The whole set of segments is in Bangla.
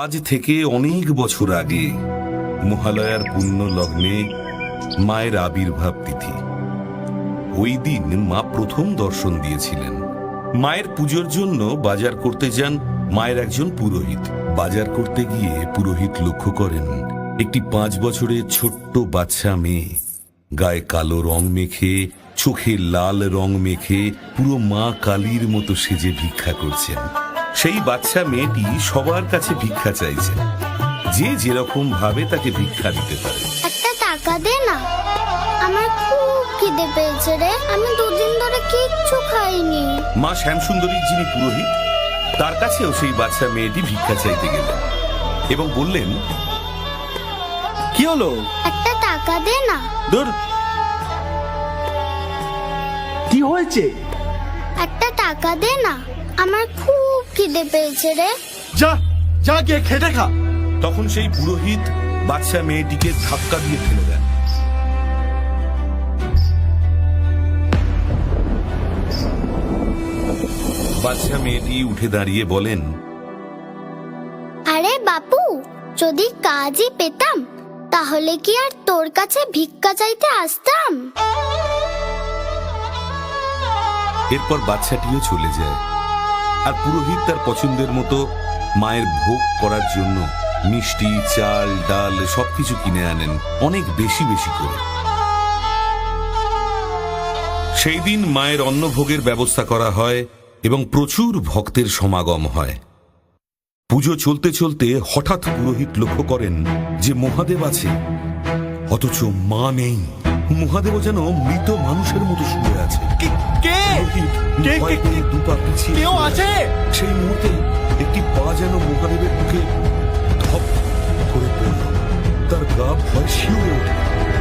আজ থেকে অনেক বছর আগে মহালয়ার পুণ্য লগ্নে মায়ের আবির্ভাব তিথি। ওই দিন মা প্রথম দর্শন দিয়েছিলেন। মায়ের পুজোর জন্য বাজার করতে যান মায়ের একজন পুরোহিত। বাজার করতে গিয়ে পুরোহিত লক্ষ্য করেন, একটি পাঁচ বছরের ছোট্ট বাচ্চা মেয়ে। গায়ে কালো রং মেখে, চোখে লাল রং মেখে পুরো মা কালীর মতো সেজে ভিক্ষা করছেন। সেই বাচ্চা মেয়েটি সবার কাছে ভিক্ষা চাইছে। যে যেরকম ভাবে তাকে ভিক্ষা দিতে পারে। একটা টাকা দে না। আমার খুব খিদে পেয়েছে রে। আমি দুদিন ধরে কিচ্ছু খাইনি। মা শ্যামসুন্দরীর যিনি পুরোহিত তার কাছেও সেই বাচ্চা মেয়েটি ভিক্ষা চাইতে গেলেন এবং বললেন কি হলো? একটা টাকা দে না। দূর কি হয়েছে? একটা টাকা দে না। আমার খুব খিদে পেয়েছে রে। যা যা গিয়ে খেটে খা। তখন সেই পুরোহিত বাচ্চা মেয়েটিকে ধাক্কা দিয়ে ফেলে দেন। বাচ্চা মেয়েটি উঠে দাঁড়িয়ে বলেন আরে বাপু যদি কাজই পেতাম তাহলে কি আর তোর কাছে ভিক্ষা চাইতে আসতাম? এরপর বাচ্চাটিও চলে যায়। আর পুরোহিত তার পছন্দের মতো মায়ের ভোগ করার জন্য মিষ্টি, চাল, ডাল সবকিছু কিনে আনেন, অনেক বেশি বেশি করে। সেই দিন মায়ের অন্নভোগের ব্যবস্থা করা হয় এবং প্রচুর ভক্তের সমাগম হয়। পুজো চলতে চলতে হঠাৎ পুরোহিত লক্ষ্য করেন যে মহাদেব আছে, অথচ মা নেই। মহাদেব যেন মৃত মানুষের মতো শুয়ে আছে। কে? কে? পিছিয়ে কেউ সেই মুহূর্তে একটি পা যেন মহাদেবের মুখে ধপ করে পড়ল। তার গা ভয় শিউরে ওঠে।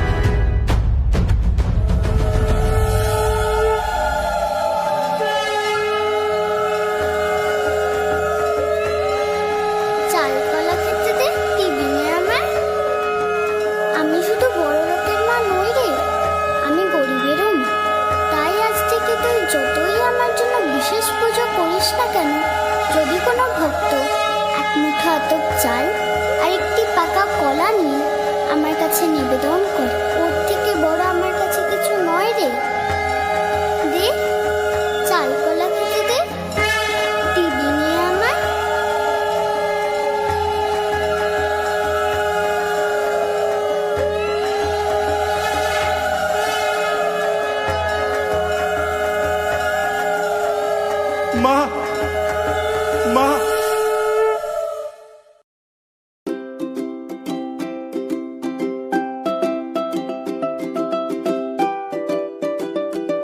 my